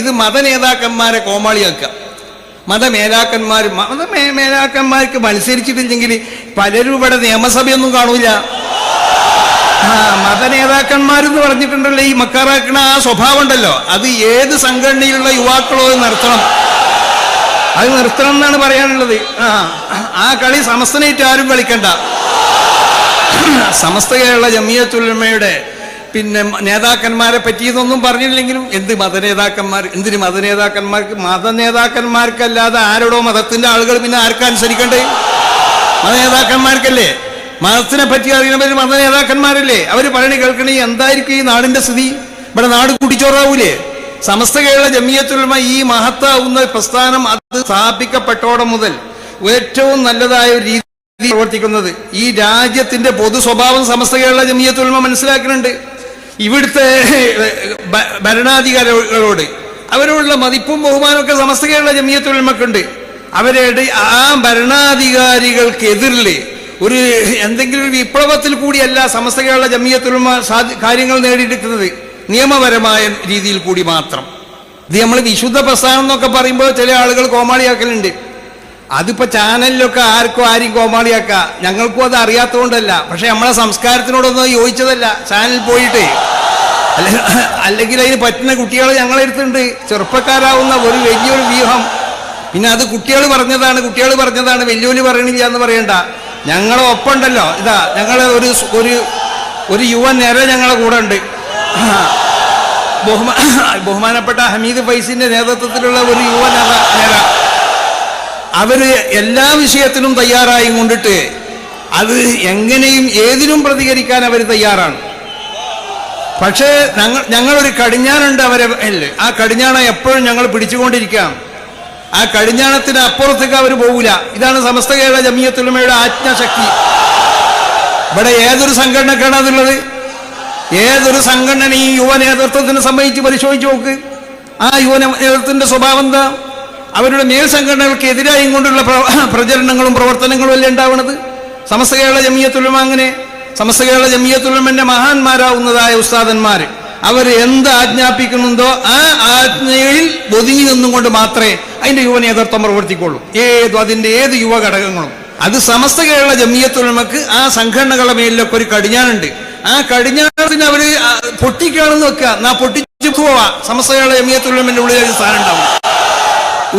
ഇത് മതനേതാക്കന്മാരെ കോമാളിയാക്കുക. മതമേലാക്കന്മാർ മത മേലാക്കന്മാർക്ക് മത്സരിച്ചിട്ടില്ലെങ്കിൽ പലരും ഇവിടെ നിയമസഭയൊന്നും കാണൂല. ആ മതനേതാക്കന്മാരെന്ന് പറഞ്ഞിട്ടുണ്ടല്ലോ ഈ മക്കാറാക്കണ ആ സ്വഭാവം ഉണ്ടല്ലോ അത് ഏത് സംഘടനയിലുള്ള യുവാക്കളോ നിർത്തണം. അത് നിർത്തണം എന്നാണ് പറയാനുള്ളത്. ആ ആ കളി സമസ്തനായിട്ട് ആരും കളിക്കണ്ട. സമസ്ത കേരള ജമിയത്തുലമയുടെ പിന്നെ നേതാക്കന്മാരെ പറ്റിയതൊന്നും പറഞ്ഞില്ലെങ്കിലും എന്ത് മതനേതാക്കന്മാർ എന്തിന് മതനേതാക്കന്മാർക്ക് മതനേതാക്കന്മാർക്കല്ലാതെ ആരോടോ മതത്തിന്റെ ആളുകൾ പിന്നെ ആർക്കനുസരിക്കണ്ടേ മതനേതാക്കന്മാർക്കല്ലേ മതത്തിനെ പറ്റി അറിയണവർ മതനേതാക്കന്മാരല്ലേ അവർ പറയണ കേൾക്കണേ എന്തായിരിക്കും ഈ നാടിന്റെ സ്ഥിതി? ഇവിടെ നാട് കുടിച്ചോറാവൂലേ? സമസ്ത കേരള ജമിയത്തുലമ ഈ മഹത്താവുന്ന പ്രസ്ഥാനം അത് സ്ഥാപിക്കപ്പെട്ടോടെ മുതൽ ഏറ്റവും നല്ലതായ ഒരു രീതി പ്രവർത്തിക്കുന്നത് ഈ രാജ്യത്തിന്റെ പൊതു സ്വഭാവം സമസ്ത കേരള ജമിയത്തുൽമ മനസ്സിലാക്കുന്നുണ്ട്. ഇവിടുത്തെ ഭരണാധികാരികളോട് അവരോടുള്ള മതിപ്പും ബഹുമാനമൊക്കെ സമസ്ത കേരള ജമിയത്തുലമക്കുണ്ട് അവരുടെ ആ ഭരണാധികാരികൾക്കെതിരിൽ ഒരു എന്തെങ്കിലും ഒരു വിപ്ലവത്തിൽ കൂടിയല്ല സമസ്ത കേരള ജമിയത്തുലമ കാര്യങ്ങൾ നേടിയെടുക്കുന്നത്. നിയമപരമായ രീതിയിൽ കൂടി മാത്രം. ഇത് നമ്മൾ വിശുദ്ധ പ്രസ്ഥാനം എന്നൊക്കെ പറയുമ്പോൾ ചില ആളുകൾ കോമാളിയാക്കലുണ്ട്. അതിപ്പോ ചാനലിലൊക്കെ ആർക്കും ആരും കോമാളിയാക്കുക ഞങ്ങൾക്കും അത് അറിയാത്തതുകൊണ്ടല്ല. പക്ഷെ നമ്മളെ സംസ്കാരത്തിനോടൊന്നും യോജിച്ചതല്ല. ചാനലിൽ പോയിട്ട് അല്ലെങ്കിൽ അതിന് പറ്റുന്ന കുട്ടികൾ ഞങ്ങളെ അടുത്തുണ്ട് ചെറുപ്പക്കാരാവുന്ന ഒരു വലിയൊരു വ്യൂഹം. പിന്നെ അത് കുട്ടികൾ പറഞ്ഞതാണ് കുട്ടികൾ പറഞ്ഞതാണ് വെല്ലുവിളി പറയണില്ല എന്ന് പറയണ്ട. ഞങ്ങളെ ഒപ്പമുണ്ടല്ലോ. ഇതാ ഞങ്ങൾ ഒരു ഒരു ഒരു യുവ നിര ഞങ്ങളെ കൂടെ ഉണ്ട്. ബഹുമാ ബഹുമാനപ്പെട്ട ഹമീദ് ഫൈസിന്റെ നേതൃത്വത്തിലുള്ള ഒരു യുവ നേത നേര അവർ എല്ലാ വിഷയത്തിനും തയ്യാറായി കൊണ്ടിട്ട് അത് എങ്ങനെയും ഏതിനും പ്രതികരിക്കാൻ അവർ തയ്യാറാണ്. പക്ഷേ ഞങ്ങൾ ഞങ്ങളൊരു കടിഞ്ഞാനുണ്ട് അവരെ അല്ലേ ആ കടിഞ്ഞാണ എപ്പോഴും ഞങ്ങൾ പിടിച്ചുകൊണ്ടിരിക്കാം. ആ കടിഞ്ഞാണത്തിന് അപ്പുറത്തേക്ക് അവർ പോകില്ല ഇതാണ് സമസ്ത കേരള ജമിയത്തുലമയുടെ ആജ്ഞാശക്തി. ഇവിടെ ഏതൊരു സംഘടനക്കാണ് അതുള്ളത് ഏതൊരു സംഘടന ഈ യുവ നേതൃത്വത്തിനെ സംബന്ധിച്ച് പരിശോധിച്ച് നോക്ക്. ആ യുവ നേതൃത്വത്തിന്റെ സ്വഭാവം എന്താ? അവരുടെ മേൽ സംഘടനകൾക്ക് എതിരായും കൊണ്ടുള്ള പ്ര- പ്രചരണങ്ങളും പ്രവർത്തനങ്ങളും അല്ലേ ഉണ്ടാവുന്നത് സമസ്ത കേരള ജമിയത്തുലമ അങ്ങനെ സമസ്ത കേരള ജമിയത്തുലമന്റെ മഹാന്മാരാവുന്നതായ ഉസ്താദന്മാർ അവർ എന്ത് ആജ്ഞാപിക്കുന്നുണ്ടോ ആ ആജ്ഞയിൽ ഒതുങ്ങി നിന്നുകൊണ്ട് മാത്രമേ അതിന്റെ യുവ നേതൃത്വം പ്രവർത്തിക്കുള്ളൂ. ഏത് അതിന്റെ ഏത് യുവ ഘടകങ്ങളും. അത് സമസ്ത കേരള ജമിയത്തുലമക്ക് ആ സംഘടനകളുടെ മേലിലൊക്കെ ഒരു കടിഞ്ഞാണുണ്ട്. ആ കടിഞ്ഞാണത്തിന് അവർ പൊട്ടിക്കാണെന്ന് വെക്കുക എന്നാ പൊട്ടിച്ചു പോവാ. സമസ്ത കേരള ജമിയത്തുലമന്റെ ഉള്ളിൽ ഒരു സ്ഥാനം ഉണ്ടാവും.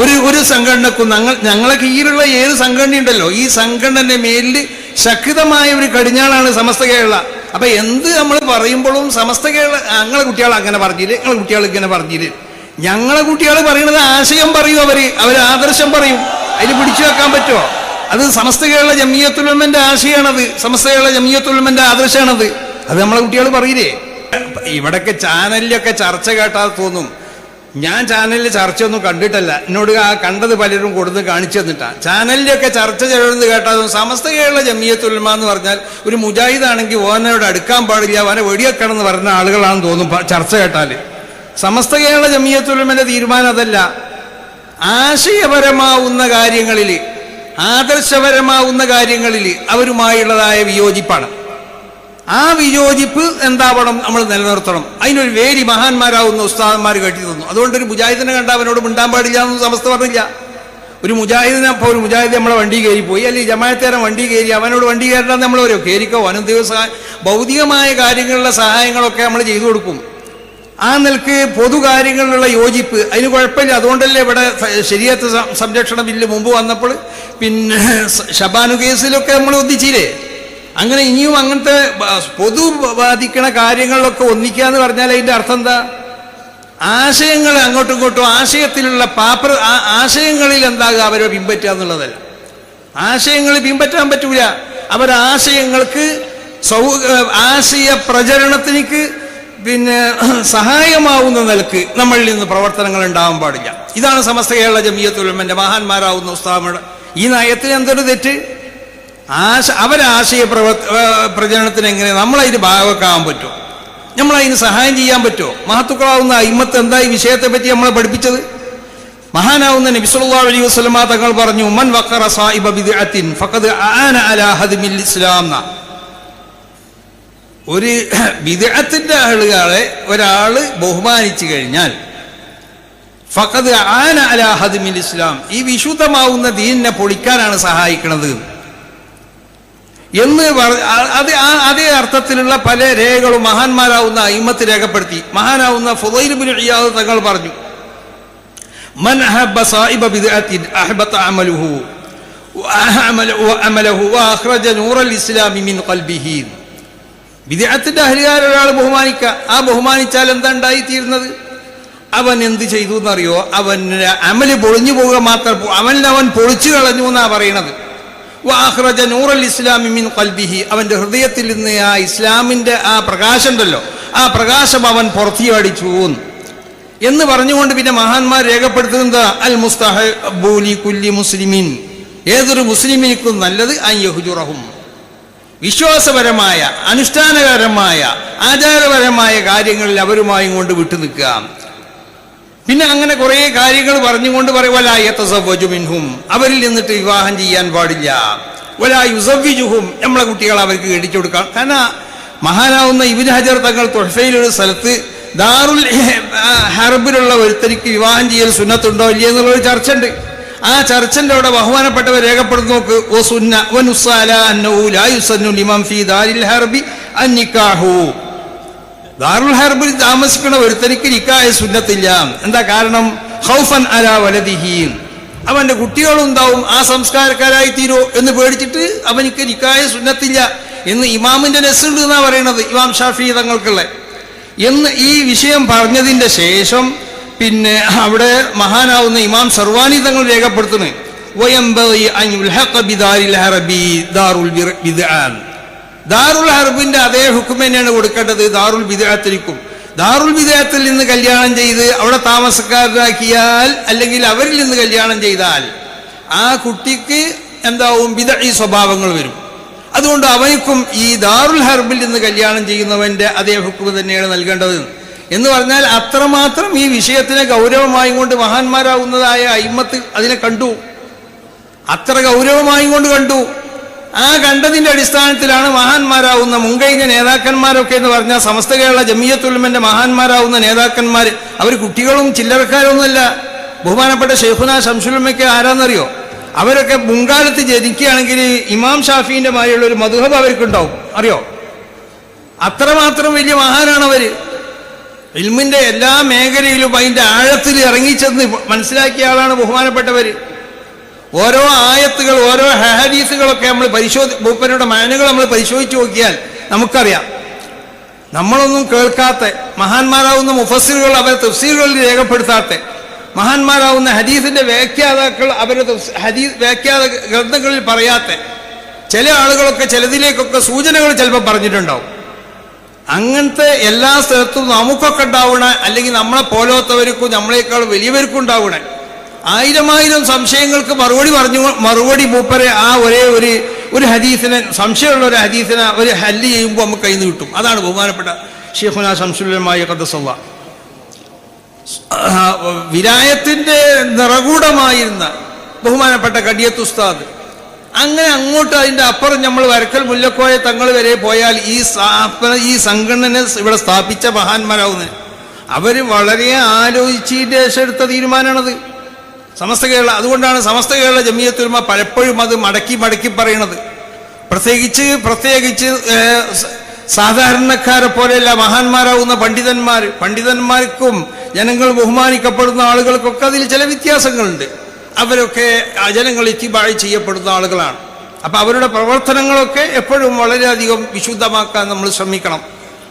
ഒരു ഒരു സംഘടനക്കും ഞങ്ങൾ ഞങ്ങളെ കീഴിലുള്ള ഏത് സംഘടനയുണ്ടല്ലോ ഈ സംഘടനന്റെ മേലിൽ ശക്തമായ ഒരു കടിഞ്ഞാളാണ് സമസ്ത കേരള. അപ്പൊ എന്ത് നമ്മൾ പറയുമ്പോഴും സമസ്ത കേരള ഞങ്ങളെ കുട്ടികൾ അങ്ങനെ പറഞ്ഞില്ലേ? ഞങ്ങളെ കുട്ടികൾ ഇങ്ങനെ പറഞ്ഞില്ലേ? ഞങ്ങളെ കുട്ടികൾ പറയുന്നത് ആശയം പറയും അവർ. അവർ ആദർശം പറയും. അതിന് പിടിച്ചു വെക്കാൻ പറ്റുമോ? അത് സമസ്ത കേരള ജമിയത്തുലമന്റെ ആശയമാണത് സമസ്ത കേരള ജമിയത്തുലമന്റെ ആദർശമാണത് അത് നമ്മളെ കുട്ടികൾ പറയില്ലേ? ഇവിടൊക്കെ ചാനലിലൊക്കെ ചർച്ച കേട്ടാൽ തോന്നും. ഞാൻ ചാനലിൽ ചർച്ചയൊന്നും കണ്ടിട്ടല്ല. എന്നോട് ആ കണ്ടത് പലരും കൊടുത്ത് കാണിച്ചു തന്നിട്ടാ. ചാനലിലൊക്കെ ചർച്ച ചെയ്യുന്നത് കേട്ടാൽ സമസ്ത കേരള ജമിയത്തുൽമ എന്ന് പറഞ്ഞാൽ ഒരു മുജാഹിദാണെങ്കിൽ ഓനോട് അടുക്കാൻ പാടില്ല അവനെ വെടിവെക്കണം എന്ന് പറഞ്ഞ ആളുകളാണെന്ന് തോന്നും ചർച്ച കേട്ടാൽ സമസ്ത കേരള ജമിയത്തുൽമന്റെ തീരുമാനം അതല്ല. ആശയപരമാവുന്ന കാര്യങ്ങളിൽ ആദർശപരമാവുന്ന കാര്യങ്ങളിൽ അവരുമായുള്ളതായ വിയോജിപ്പാണ്. ആ വിയോജിപ്പ് എന്താവണം നമ്മൾ നിലനിർത്തണം. അതിനൊരു വേരി മഹാന്മാരാവുന്ന ഉസ്താദന്മാർ കെട്ടി തന്നു. അതുകൊണ്ട് ഒരു മുജാഹിദിനെ കണ്ട അവനോട് മിണ്ടാൻ പാടില്ല എന്ന് സമസ്ത പറഞ്ഞില്ല. ഒരു മുജാഹിദിനെ അപ്പോൾ ഒരു മുജാഹിദ് നമ്മളെ വണ്ടി കയറി പോയി അല്ലെങ്കിൽ ജമായത്തേരം വണ്ടി കയറി അവനോട് വണ്ടി കയറണം നമ്മൾ ഓരോ കയറിക്കോ അവനും ദിവസ ഭൗതികമായ കാര്യങ്ങളിലെ സഹായങ്ങളൊക്കെ നമ്മൾ ചെയ്തു കൊടുക്കും. ആ നിലയ്ക്ക് പൊതു കാര്യങ്ങളിലുള്ള യോജിപ്പ് അതിന് കുഴപ്പമില്ല. അതുകൊണ്ടല്ലേ ഇവിടെ ശരീരത്തെ സംരക്ഷണ ബില്ല് മുമ്പ് വന്നപ്പോൾ പിന്നെ ഷബാനു കേസിലൊക്കെ നമ്മൾ ഒന്നിച്ചില്ലേ? അങ്ങനെ ഇനിയും അങ്ങനത്തെ പൊതു ബാധിക്കണ കാര്യങ്ങളിലൊക്കെ ഒന്നിക്കുക എന്ന് പറഞ്ഞാൽ അതിന്റെ അർത്ഥം എന്താ? ആശയങ്ങൾ അങ്ങോട്ടും ഇങ്ങോട്ടും ആശയത്തിലുള്ള പാപ്പർ ആശയങ്ങളിൽ എന്താകുക? അവരെ പിൻപറ്റുക എന്നുള്ളതല്ല. ആശയങ്ങൾ പിൻപറ്റാൻ പറ്റൂല. അവർ ആശയങ്ങൾക്ക് സൗ ആശയ പ്രചരണത്തിലേക്ക് പിന്നെ സഹായമാവുന്ന നിലയ്ക്ക് നമ്മളിൽ നിന്ന് പ്രവർത്തനങ്ങൾ ഉണ്ടാവാൻ പാടില്ല. ഇതാണ് സമസ്ത കേരള ജമിയത്തുലമന്റെ മഹാന്മാരാവുന്ന ഉസ്താമയുടെ ഈ നയത്തിന് എന്തൊരു തെറ്റ്? ആശ അവരാശയ പ്രവർ ഏർ പ്രചരണത്തിന് എങ്ങനെ നമ്മളതിന് ഭാഗമൊക്കെ ആവാൻ പറ്റുമോ? നമ്മളതിന് സഹായം ചെയ്യാൻ പറ്റുമോ? മഹത്തുക്കളാവുന്ന അയിമത്ത് എന്താ ഈ വിഷയത്തെ പറ്റി നമ്മളെ പഠിപ്പിച്ചത്? മഹാനാവുന്ന നബിസുല്ലാ അലൈഹി വസല്ലമ തങ്ങൾ പറഞ്ഞു മൻ വക്കറ സാഹിബ ബിദ്അത്തിൻ ഫഖദ് ആന ഇസ്ലാം ഒരു ബിദ്അത്തിന്റെ ആളുകളെ ഒരാൾ ബഹുമാനിച്ചു കഴിഞ്ഞാൽ ഫഖദ് ആന അലാ ഇസ്ലാം. ഈ വിശുദ്ധമാവുന്ന ദീനിനെ പൊളിക്കാനാണ് സഹായിക്കുന്നത് എന്ന് അത് അതേ അർത്ഥത്തിലുള്ള പല രേഖകളും മഹാന്മാരാവുന്ന ഇമ്മത്ത് രേഖപ്പെടുത്തി. മഹാനാവുന്ന ഫുദൈലിയാദ് തങ്ങൾ പറഞ്ഞു വിദേഹത്തിന്റെ അഹരികാരം ഒരാൾ ബഹുമാനിക്ക ആ ബഹുമാനിച്ചാൽ എന്താ ഉണ്ടായിത്തീരുന്നത്? അവൻ എന്ത് ചെയ്തു എന്നറിയോ? അവൻ അമൽ പൊളിഞ്ഞു പോവുക മാത്രം അവൻ അവൻ പൊളിച്ചു കളഞ്ഞു എന്നാ പറയണത്. വാഹ്റജ നൂറൽ ഇസ്ലാമി മിൻ ഖൽബിഹി. അവന്റെ ഹൃദയത്തിൽ നിന്ന് ആ ഇസ്ലാമിന്റെ ആ പ്രകാശം ഉണ്ടല്ലോ. ആ പ്രകാശം അവൻ പുറത്തിയാടിച്ചു എന്ന്. പറഞ്ഞുകൊണ്ട് പിന്നെ മഹാന്മാർ രേഖപ്പെടുത്തുന്നത് അൽ മുസ്തഹബൂലി കുല്ലി മുസ്ലിമിൻ. ഏതൊരു മുസ്ലിമിനും നല്ലത് അൻ യഹുജുറഹും. വിശ്വാസപരമായ അനുഷ്ഠാനപരമായ ആചാരപരമായ കാര്യങ്ങളിൽ അവരുമായി കൊണ്ട് വിട്ടു നിൽക്കുക പിന്നെ അങ്ങനെ കുറെ കാര്യങ്ങൾ പറഞ്ഞുകൊണ്ട് പറയുവലായത്തസവജുമിൻഹും അവരിൽ നിന്നിട്ട് വിവാഹം ചെയ്യാൻ പാടില്ല. ഒലാ നമ്മളെ കുട്ടികൾ അവർക്ക് കെട്ടിച്ചു കൊടുക്കാം. കാരണം മഹാനാവുന്ന ഇബിൻ ഹജർ തങ്ങൾ തൊഹഫയിലൊരു സ്ഥലത്ത് ദാറുൽ ഹർബിലുള്ള ഒരുത്തനിക്ക് വിവാഹം ചെയ്യൽ സുന്നത്തുണ്ടോ ഇല്ലേ എന്നുള്ളൊരു ചർച്ച ഉണ്ട് ആ ചർച്ചന്റെ അവിടെ ബഹുമാനപ്പെട്ടവർ രേഖപ്പെടുത്തി നോക്ക് ഓ സുന്ന ദാറുൽ ഹർബിൽ താമസിക്കുന്ന ഒരുത്തനിക്ക് നിക്കായ സുന്നത്തില്ല. എന്താ കാരണം? ഹൗഫൻ അല വലതിഹീൻ അവന്റെ കുട്ടികളുണ്ടാവും ആ സംസ്കാരക്കാരായി തീരോ എന്ന് പേടിച്ചിട്ട് അവനിക്ക് നിക്കായ സുന്നത്തില്ല എന്ന് ഇമാമിന്റെ നെസ്സുണ്ട് എന്നാ പറയണത് ഇമാം ഷാഫി തങ്ങൾക്കുള്ള. എന്ന് ഈ വിഷയം പറഞ്ഞതിന്റെ ശേഷം പിന്നെ അവിടെ മഹാനാവുന്ന ഇമാം സർവാനി തങ്ങൾ രേഖപ്പെടുത്തുന്നു. ദാറുൽ ഹർബിന്റെ അതേ ഹുക്കും തന്നെയാണ് കൊടുക്കേണ്ടത്. ദാറുൽ വിദേഹത്തിരിക്കും ദാറുൽ വിദേഹത്തിൽ നിന്ന് കല്യാണം ചെയ്ത് അവിടെ താമസക്കാരനാക്കിയാൽ അല്ലെങ്കിൽ അവരിൽ നിന്ന് കല്യാണം ചെയ്താൽ ആ കുട്ടിക്ക് എന്താവും? വിത ഈ സ്വഭാവങ്ങൾ വരും. അതുകൊണ്ട് അവനിക്കും ഈ ദാറുൽ ഹർബിൽ നിന്ന് കല്യാണം ചെയ്യുന്നവന്റെ അതേ ഹുക്കും തന്നെയാണ് നൽകേണ്ടത്. എന്ന് പറഞ്ഞാൽ അത്രമാത്രം ഈ വിഷയത്തിനെ ഗൗരവമായും കൊണ്ട് മഹാന്മാരാകുന്നതായ അയിമത്ത് അതിനെ കണ്ടു. അത്ര ഗൗരവമായും കൊണ്ട് കണ്ടു. ആ കണ്ടതിന്റെ അടിസ്ഥാനത്തിലാണ് മഹാന്മാരാവുന്ന മുൻകഴിഞ്ഞ നേതാക്കന്മാരൊക്കെ എന്ന് പറഞ്ഞാൽ സമസ്ത കേരള ജമിയത്തുൽമന്റെ മഹാന്മാരാവുന്ന നേതാക്കന്മാർ. അവർ കുട്ടികളും ചില്ലറക്കാരൊന്നുമല്ല. ബഹുമാനപ്പെട്ട ഷെയ്ഖുന ശംസുലമ്മയ്ക്ക് ആരാന്നറിയോ? അവരൊക്കെ മുൻകാലത്ത് ജനിക്കുകയാണെങ്കിൽ ഇമാം ഷാഫീന്റെ മായുള്ള ഒരു മധുഹബ് അവർക്കുണ്ടാവും. അറിയോ? അത്രമാത്രം വലിയ മഹാനാണ് അവർ. ഇൽമിന്റെ എല്ലാ മേഖലയിലും അതിന്റെ ആഴത്തിൽ ഇറങ്ങിച്ചെന്ന് മനസ്സിലാക്കിയ ആളാണ് ബഹുമാനപ്പെട്ടവര്. ഓരോ ആയത്തുകൾ ഓരോ ഹദീസുകളൊക്കെ നമ്മൾ പരിശോധി മൂപ്പരുടെ മാനുകൾ നമ്മൾ പരിശോധിച്ച് നോക്കിയാൽ നമുക്കറിയാം. നമ്മളൊന്നും കേൾക്കാത്ത മഹാന്മാരാവുന്ന മുഫസ്സിറുകൾ അവരെ തഫ്സീലുകളിൽ രേഖപ്പെടുത്താത്ത മഹാന്മാരാവുന്ന ഹദീസിന്റെ വ്യാഖ്യാതാക്കൾ അവരുടെ ഹദീസ് വ്യാഖ്യാത ഗ്രന്ഥങ്ങളിൽ പറയാത്ത ചില ആളുകളൊക്കെ ചിലതിലേക്കൊക്കെ സൂചനകൾ ചിലപ്പോൾ പറഞ്ഞിട്ടുണ്ടാവും. അങ്ങനത്തെ എല്ലാ സ്ഥലത്തും നമുക്കൊക്കെ ഉണ്ടാവണ അല്ലെങ്കിൽ നമ്മളെ പോലത്തവർക്കും നമ്മളെക്കാൾ വലിയവർക്കും ഉണ്ടാവണ ആയിരമായിരം സംശയങ്ങൾക്ക് മറുപടി പറഞ്ഞു മറുപടി മൂപ്പരെ ആ ഒരേ ഒരു ഒരു ഹദീസിനെ സംശയമുള്ള ഒരു ഹദീസിനെ ഒരു ഹല്ല് ചെയ്യുമ്പോൾ നമുക്ക് കയ്യിൽ നിന്ന് കിട്ടും. അതാണ് ബഹുമാനപ്പെട്ട ഷെയ്ഖുന ശംസുല്ലമായ കഥസവ വിരായത്തിന്റെ നിറകൂടമായിരുന്ന ബഹുമാനപ്പെട്ട കടിയത്ത് ഉസ്താദ് അങ്ങനെ അങ്ങോട്ട് അതിന്റെ അപ്പുറം നമ്മൾ വരക്കൽ മുല്ലക്കോയ തങ്ങൾ വരെ പോയാൽ ഈ ഈ സംഘടന ഇവിടെ സ്ഥാപിച്ച മഹാന്മാരാവുന്നത് അവർ വളരെ ആലോചിച്ച് ശേഷം എടുത്ത തീരുമാനമാണത്. സമസ്ത കേരള അതുകൊണ്ടാണ് സമസ്ത കേരള ജമിയത്തുൽമ പലപ്പോഴും അത് മടക്കി മടക്കി പറയണത്. പ്രത്യേകിച്ച് പ്രത്യേകിച്ച് സാധാരണക്കാരെ പോലെയല്ല മഹാന്മാരാവുന്ന പണ്ഡിതന്മാർ പണ്ഡിതന്മാർക്കും ജനങ്ങൾ ബഹുമാനിക്കപ്പെടുന്ന ആളുകൾക്കൊക്കെ അതിൽ ചില വ്യത്യാസങ്ങളുണ്ട്. അവരൊക്കെ ജനങ്ങൾ ഇത്തിബാഴ് ചെയ്യപ്പെടുന്ന ആളുകളാണ്. അപ്പൊ അവരുടെ പ്രവർത്തനങ്ങളൊക്കെ എപ്പോഴും വളരെയധികം വിശുദ്ധമാക്കാൻ നമ്മൾ ശ്രമിക്കണം.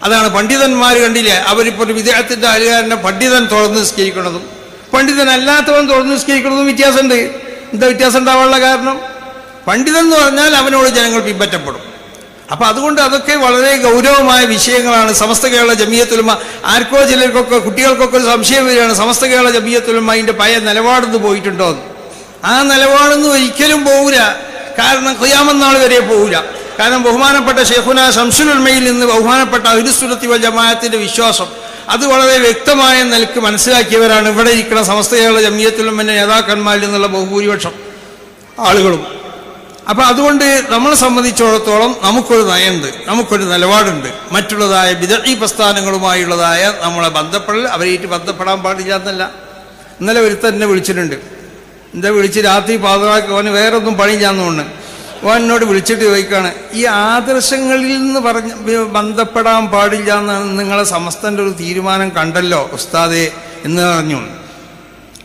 അതാണ് പണ്ഡിതന്മാർ കണ്ടില്ലേ അവരിപ്പോൾ ഒരു വിദേഹത്തിന്റെ അലുകാരനെ പണ്ഡിതൻ തുറന്ന് നിസ്കരിക്കുന്നതും പണ്ഡിതനല്ലാത്തവൻ തുറന്ന് നിസ്കരിക്കുന്നതും വ്യത്യാസമുണ്ട്. എന്താ വ്യത്യാസം ഉണ്ടാവാനുള്ള കാരണം? പണ്ഡിതൻ എന്ന് പറഞ്ഞാൽ അവനോട് ജനങ്ങൾ പിൻപറ്റപ്പെടും. അപ്പൊ അതുകൊണ്ട് അതൊക്കെ വളരെ ഗൗരവമായ വിഷയങ്ങളാണ്. സമസ്ത കേരള ജമിയത്തുലമ ആർക്കോ ചിലർക്കൊക്കെ കുട്ടികൾക്കൊക്കെ ഒരു സംശയം വരികയാണ് സമസ്ത കേരള ജമിയത്തുലമ അതിന്റെ പഴയ നിലപാടെന്ന് പോയിട്ടുണ്ടോ ആ നിലപാടൊന്നും ഒരിക്കലും പോകില്ല കാരണം ഖിയാമന്നാൾ വരെ പോകില്ല കാരണം ബഹുമാനപ്പെട്ട ഷെയ്ഖുന ശംസുലുൽമയിൽ നിന്ന് ബഹുമാനപ്പെട്ട അഹിരുസുലത്തി ജമാഅത്തിന്റെ വിശ്വാസം അത് വളരെ വ്യക്തമായ നിലയ്ക്ക് മനസ്സിലാക്കിയവരാണ് ഇവിടെ ഇരിക്കുന്ന സമസ്തയുള്ള കേരള പിന്നെ നേതാക്കന്മാരിൽ നിന്നുള്ള ബഹുഭൂരിപക്ഷം ആളുകളും. അപ്പൊ അതുകൊണ്ട് നമ്മളെ സംബന്ധിച്ചിടത്തോളം നമുക്കൊരു നയമുണ്ട് നമുക്കൊരു നിലപാടുണ്ട്. മറ്റുള്ളതായ വിദഗ്ധി പ്രസ്ഥാനങ്ങളുമായുള്ളതായ നമ്മളെ ബന്ധപ്പെടൽ അവരായിട്ട് ബന്ധപ്പെടാൻ പാടില്ല എന്നല്ല. ഇന്നലെ ഒരുത്തന്നെ വിളിച്ചിട്ടുണ്ട്. എന്താ വിളിച്ച് രാത്രി പാതറാക്കി അവന് വേറൊന്നും പണി പണിയില്ലാന്ന് തോന്നുന്നു. ഓൻ എന്നോട് വിളിച്ചിട്ട് ചോദിക്കുകയാണ് ഈ ആദർശങ്ങളിൽ നിന്ന് പറഞ്ഞ ബന്ധപ്പെടാൻ പാടില്ല എന്നാണ് നിങ്ങളെ സമസ്തന്റെ ഒരു തീരുമാനം കണ്ടല്ലോ ഉസ്താദേ എന്ന് പറഞ്ഞു.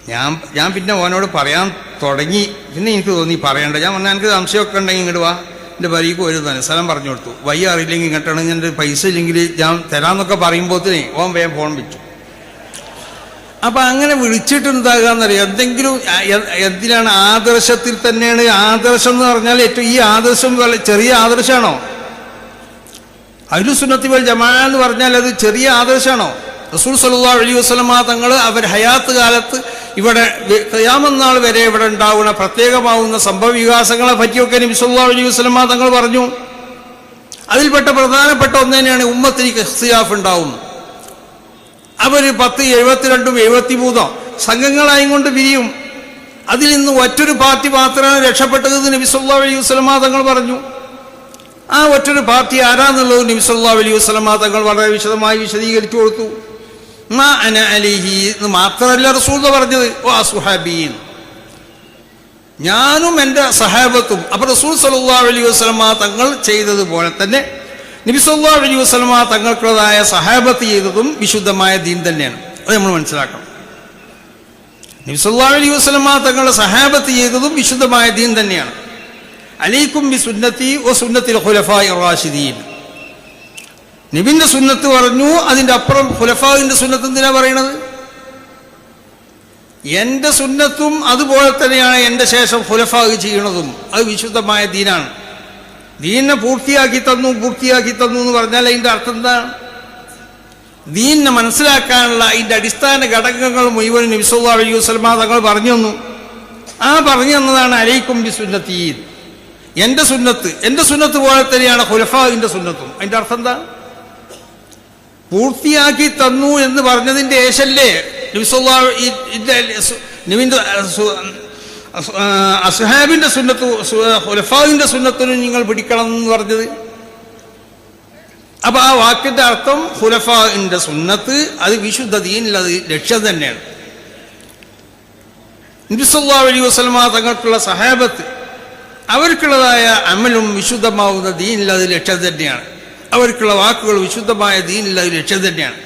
ഞാൻ ഞാൻ പിന്നെ ഓനോട് പറയാൻ തുടങ്ങി. പിന്നെ എനിക്ക് തോന്നി പറയണ്ട ഞാൻ പറഞ്ഞാൽ എനിക്ക് സംശയമൊക്കെ ഉണ്ടെങ്കിൽ ഇങ്ങോട്ട് വാ. എന്റെ വരിക്ക് ഒരു തന്നെ സ്ഥലം പറഞ്ഞു കൊടുത്തു. വയ്യ അറിയില്ലെങ്കിൽ ഇങ്ങോട്ടാണ് എന്റെ പൈസ ഇല്ലെങ്കിൽ ഞാൻ തരാമെന്നൊക്കെ പറയുമ്പോഴത്തേനെ ഓൻ വേഗം ഫോൺ വെച്ചു അപ്പൊ അങ്ങനെ വിളിച്ചിട്ടുണ്ടാകാന്നറിയാം എന്തെങ്കിലും എന്തിനാണ് ആദർശത്തിൽ തന്നെയാണ് ആദർശം എന്ന് പറഞ്ഞാൽ ഏറ്റവും ഈ ആദർശം ചെറിയ ആദർശമാണോ അരുസുന്നത്തി വൽ ജമാ എന്ന് പറഞ്ഞാൽ അത് ചെറിയ ആദർശമാണോ റസൂൽ സല്ലല്ലാഹു അലി വസ്ലമ തങ്ങൾ അവർ ഹയാത്ത് കാലത്ത് ഇവിടെ ഖിയാമത്ത് വരെ ഇവിടെ ഉണ്ടാവുന്ന പ്രത്യേകമാവുന്ന സംഭവ വികാസങ്ങളെ പറ്റിയൊക്കെ നബി സല്ലല്ലാഹു അലൈഹി വസല്ലമ തങ്ങൾ പറഞ്ഞു. അതിൽപ്പെട്ട പ്രധാനപ്പെട്ട ഒന്ന് തന്നെയാണ് ഉമ്മത്തിന് ഇഖ്തിയാഫ് ഉണ്ടാവും അവർ പത്ത് എഴുപത്തിരണ്ടും എഴുപത്തിമൂന്നോ സംഘങ്ങളായും കൊണ്ട് പിരിയും അതിൽ നിന്ന് ഒറ്റൊരു പാർട്ടി മാത്രമാണ് രക്ഷപ്പെട്ടത് നബി സല്ലല്ലാഹു അലൈഹി വസല്ലമ തങ്ങൾ പറഞ്ഞു. ആ ഒറ്റൊരു പാർട്ടി ആരാന്നുള്ളത് നബി വലിയ അലൈഹി വസല്ലമ തങ്ങൾ വളരെ വിശദമായി വിശദീകരിച്ചു കൊടുത്തു. മാ അന അലിഹി എന്ന് മാത്രമല്ല റസൂൽ പറഞ്ഞത്. ഓ സുഹാബീൻ ഞാനും എന്റെ സഹാബത്തും അപ്പൊ റസൂൽ സലഹ് അലൈഹി വസല്ലമ തങ്ങൾ ചെയ്തതുപോലെ തന്നെ നബി സല്ലല്ലാഹു അലൈഹി വസല്ലമ തങ്ങൾക്കുള്ളതായ സഹാബത്ത് ചെയ്തതും വിശുദ്ധമായ ദീൻ തന്നെയാണ്. അത് നമ്മൾ മനസ്സിലാക്കണം. നബി സല്ലല്ലാഹു അലൈഹി വസല്ലമ തങ്ങളുടെ സഹാബത്ത് ചെയ്തതും വിശുദ്ധമായ ദീൻ തന്നെയാണ്. അലൈക്കും ബി സുന്നത്തി ഒ സുന്നത്തിൽ ഖുലഫായി റാഷിദീൻ. നബിന്റെ സുന്നത്ത് പറഞ്ഞു അതിന്റെ അപ്പുറം ഖുലഫാവിന്റെ സുന്നത്ത് എന്തിനാ പറയണത്? എന്റെ സുന്നത്തും അതുപോലെ തന്നെയാണ് എന്റെ ശേഷം ഖുലഫാഗ് ചെയ്യണതും. അത് വിശുദ്ധമായ ദീനാണ്. ദീനിനെ പൂർത്തിയാക്കി തന്നു പൂർത്തിയാക്കി തന്നു എന്ന് പറഞ്ഞാൽ അതിന്റെ അർത്ഥം എന്താണ് ദീനിനെ മനസ്സിലാക്കാനുള്ള അതിന്റെ അടിസ്ഥാന ഘടകങ്ങൾ മുഴുവൻ നബിസുല്ലാ അലൈഹി തങ്ങൾ പറഞ്ഞു തന്നു. ആ പറഞ്ഞു തന്നതാണ് അലൈക്കും ബി സുന്നത്തീൻ എന്റെ സുന്നത്ത് എന്റെ സുന്നത്ത് പോലെ തന്നെയാണ് ഖുലഫാവിന്റെ സുന്നത്തും. അതിന്റെ അർത്ഥം എന്താ? പൂർത്തിയാക്കി തന്നു എന്ന് പറഞ്ഞതിന്റെ ഏശല്ലേ നബിസുല്ലാ അസ്ഹാബിന്റെ സുന്നത്ത് ഹുലഫാവിന്റെ സുന്നത്തിനും നിങ്ങൾ പിടിക്കണം എന്ന് പറഞ്ഞത്. അപ്പൊ ആ വാക്കിന്റെ അർത്ഥം ഹുലഫാവിന്റെ സുന്നത്ത് അത് വിശുദ്ധ ദീനിൽ അത് ലക്ഷ്യം തന്നെയാണ്. നബിസല്ലാ അലൈഹി വസ്ലമ തങ്ങൾക്കുള്ള സഹാബത്ത് അവർക്കുള്ളതായ അമലും വിശുദ്ധമാവുന്ന ദീനിൽ അത് ലക്ഷ്യം തന്നെയാണ്. അവർക്കുള്ള വാക്കുകൾ വിശുദ്ധമായ ദീനിൽ അത് ലക്ഷ്യം തന്നെയാണ്.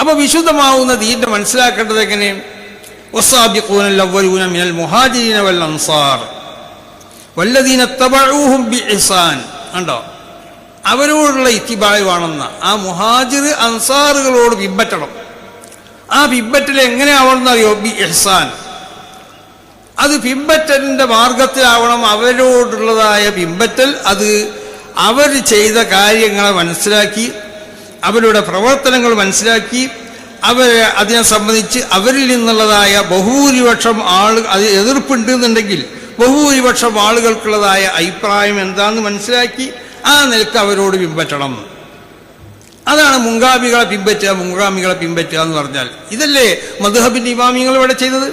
അപ്പൊ വിശുദ്ധമാവുന്ന ദീന്റെ മനസ്സിലാക്കേണ്ടത് എങ്ങനെ والسابقون الأولون من المهاجرين والأنصار والذين اتبعوهم بإحسان ഉണ്ടോ അവരോടുള്ള ഇത്തിബായ് വേണമെന്ന ആ മുഹാജിർ അൻസാറുകളോട് പിമ്പറ്റണം ആ പിമ്പറ്റൽ എങ്ങനെയാവണം അറിയോ ബി ഇഹ്സാൻ അത് പിമ്പറ്റലിന്റെ മാർഗത്തിലാവണം അവരോടുള്ളതായ പിമ്പറ്റൽ അത് അവർ ചെയ്ത കാര്യങ്ങളെ മനസ്സിലാക്കി അവരുടെ പ്രവർത്തനങ്ങൾ മനസ്സിലാക്കി അവരെ അതിനെ സംബന്ധിച്ച് അവരിൽ നിന്നുള്ളതായ ബഹുഭൂരിപക്ഷം ആൾ അത് എതിർപ്പുണ്ട് എന്നുണ്ടെങ്കിൽ ബഹുഭൂരിപക്ഷം ആളുകൾക്കുള്ളതായ അഭിപ്രായം എന്താണെന്ന് മനസ്സിലാക്കി ആ നിലയ്ക്ക് അവരോട് പിൻപറ്റണം. അതാണ് മുങ്കാമികളെ പിൻപറ്റുക മുങ്കാമികളെ പിൻപറ്റുക എന്ന് പറഞ്ഞാൽ. ഇതല്ലേ മധുഹബിന്റെ ഇമാമികൾ ഇവിടെ ചെയ്തത്?